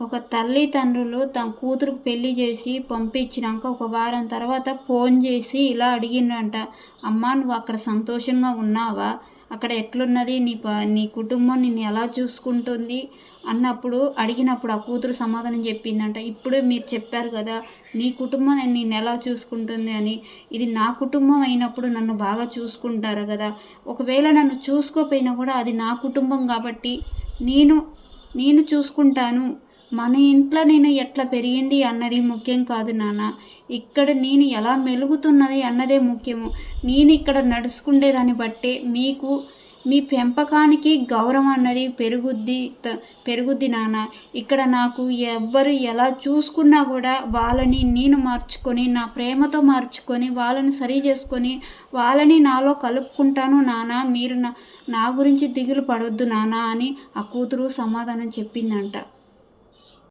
ఒక తల్లిదండ్రులు తన కూతురుకు పెళ్ళి చేసి పంపించినాక ఒక వారం తర్వాత ఫోన్ చేసి ఇలా అడిగిండంట అమ్మా నువ్వు అక్కడ సంతోషంగా ఉన్నావా? అక్కడ ఎట్లున్నది? నీ ప నీ కుటుంబం నిన్ను ఎలా చూసుకుంటుంది? అన్నప్పుడు అడిగినప్పుడు ఆ కూతురు సమాధానం చెప్పిందంట ఇప్పుడు మీరు చెప్పారు కదా నీ కుటుంబం నిన్ను ఎలా చూసుకుంటుంది అని. ఇది నా కుటుంబం అయినప్పుడు నన్ను బాగా చూసుకుంటారు కదా. ఒకవేళ నన్ను చూసుకోపోయినా కూడా అది నా కుటుంబం కాబట్టి నేను నేను చూసుకుంటాను. మన ఇంట్లో నేను ఎట్లా పెరిగింది అన్నది ముఖ్యం కాదు నాన్న. ఇక్కడ నేను ఎలా మెలుగుతున్నది అన్నదే ముఖ్యము. నేను ఇక్కడ నడుచుకునే దాన్ని బట్టే మీకు మీ పెంపకానికి గౌరవం అన్నది పెరుగుద్ది త- పెరుగుద్ది నాన్న. ఇక్కడ నాకు ఎవ్వరు ఎలా చూసుకున్నా కూడా వాళ్ళని నేను మార్చుకొని నా ప్రేమతో మార్చుకొని వాళ్ళని సరి చేసుకొని వాళ్ళని నాలో కలుపుకుంటాను నాన్న. మీరు నా నా గురించి దిగులు పడొద్దు నాన్న అని ఆ కూతురు సమాధానం చెప్పిందంట.